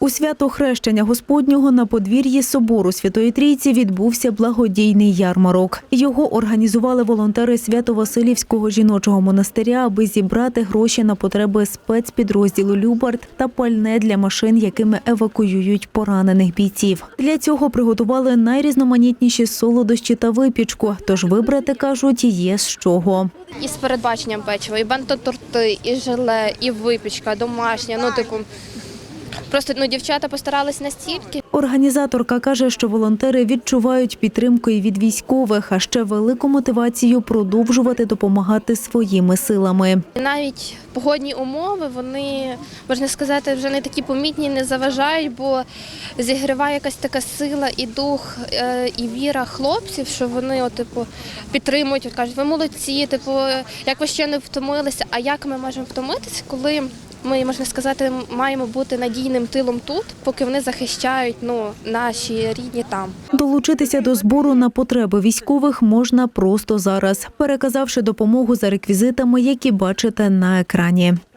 У свято хрещення Господнього на подвір'ї собору Святої Трійці відбувся благодійний ярмарок. Його організували волонтери Свято-Василівського жіночого монастиря, аби зібрати гроші на потреби спецпідрозділу Любард та пальне для машин, якими евакуюють поранених бійців. Для цього приготували найрізноманітніші солодощі та випічку. Тож вибрати кажуть, є з чого. І з передбаченням печива, і бенто-торти, і желе, і випічка домашня. Ну, типу, просто ну, дівчата постарались настільки. Організаторка каже, що волонтери відчувають підтримку і від військових, а ще велику мотивацію продовжувати допомагати своїми силами. Навіть погодні умови, вони, можна сказати, вже не такі помітні, не заважають, бо зігріває якась така сила і дух, е, і віра хлопців, що вони от, типу, підтримують, от кажуть, ви молодці, типу, як ви ще не втомилися. А як ми можемо втомитися, коли ми, можна сказати, маємо бути надійним тилом тут, поки вони захищають ну, наші рідні там. Долучитися до збору на потреби військових можна просто зараз, переказавши допомогу за реквізитами, які бачите на екрані.